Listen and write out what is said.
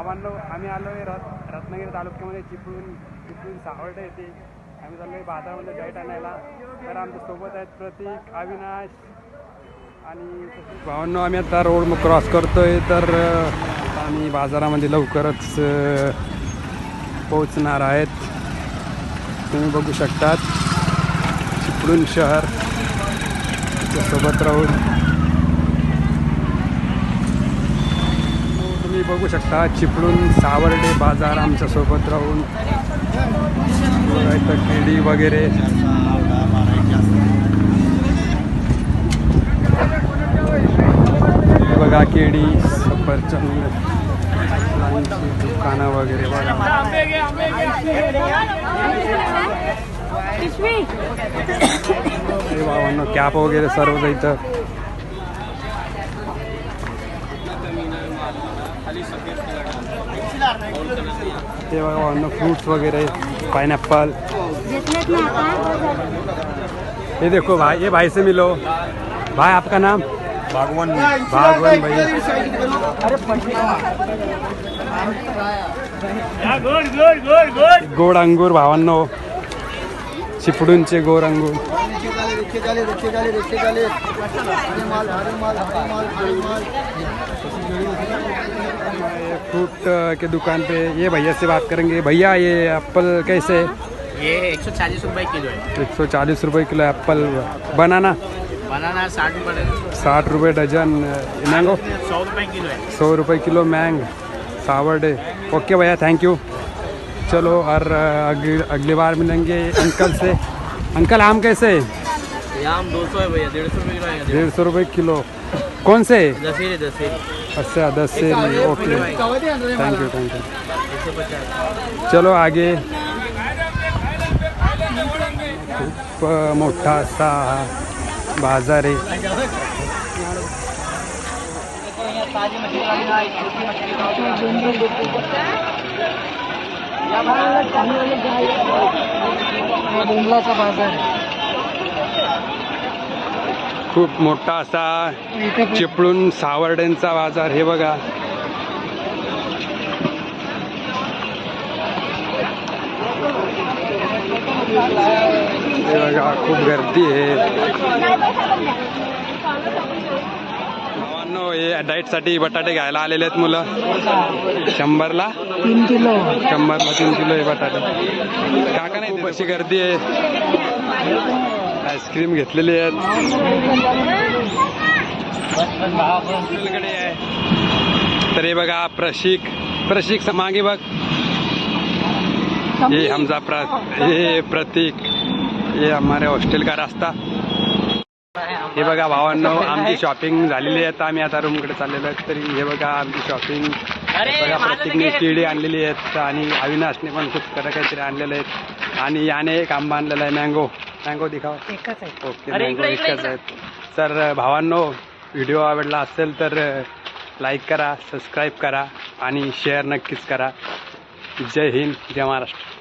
सामानलो आम्ही आलो आहे रत रत्नागिरी तालुक्यामध्ये चिपळूण चिपळून सावर्ड येते आम्ही चाललो आहे बाजारामध्ये डाईट आणायला तर आमच्यासोबत आहेत प्रतीक अविनाश आणि भावांनो आम्ही आता रोड क्रॉस करतोय. तर आम्ही बाजारामध्ये लवकरच पोहोचणार आहेत. तुम्ही बघू शकतात. चिपळूण शहर. सोबत राहून तुम्ही बघू शकता चिपळूण सावर्डे बाजार आमच्यासोबत राहून. बघा इथं केळी वगैरे. बघा केळी सफरचंद दुकानं वगैरे बघा. कॅप वगैरे सर्व इथं. बघा बाबांनो फ्रूट्स वगैरे पाइनएप्पल ये देखो भाई ये भाई से मिलो. भाई आपका नाम? बागवान भागवन भाई. गोड अंगूर भावांनो. चिपडूनचे गोर अंगूर. फ्रूट के दुकान पे ये भैया से बात करेंगे। भैया ये एप्पल कैसे? है ये एक सौ चालीस रुपये किलो है। एक सौ चालीस रुपये किलो एप्पल। बनाना? बनाना साठ रुपये साठ रुपये डजन। मैंगो? सौ रुपये किलो है। सौ रुपये किलो मैंग। सावर्डे ओके भैया थैंक यू चलो और अगली अगली बार मिलेंगे अंकल से। अंकल आम कैसे? है आम दो सौ है भैया डेढ़ सौ रुपये किलो डेढ़ सौ रुपये किलो। कौन से? अच्छा दस से okay. Thank you thank you सौ चलो आगे। खूप अ, मोठा असा हा। बाज़ार आहे बाज़ार खूप मोठा असा चिपळूण सावर्ड्यांचा बाजार हे बघा. हे बघा खूप गर्दी आहे. नो हे डाईटसाठी बटाटे घ्यायला आलेले आहेत मुलं. शंभरला? तीन किलो शंभरला तीन किलो हे बटाटे. काका नाही अशी गर्दी आहे. आईस्क्रीम घेतलेली आहेत. तर हे बघा प्रशिक. प्रशिक मागे बघ. ये हमजा प्र ये प्रतीक. ये हमारे हॉस्टेल का रास्ता. हे बघा भावांनो आमची शॉपिंग झालेली आहे. आम्ही आता रूमकडे चाललेलो आहे. तरी हे बघा आमची शॉपिंग. बघा प्रत्येकने केळी आणलेली आहेत आणि अविनाशने पण खूप खरं काहीतरी आणलेले आहेत आणि याने एक आंबा आणलेला आहे मँगो मँगो दिखाव एकच आहे. ओके मँगो एकच आहेत तर भावांनो व्हिडिओ आवडला असेल तर लाईक करा सबस्क्राईब करा आणि शेअर नक्कीच करा. जय हिंद जय महाराष्ट्र.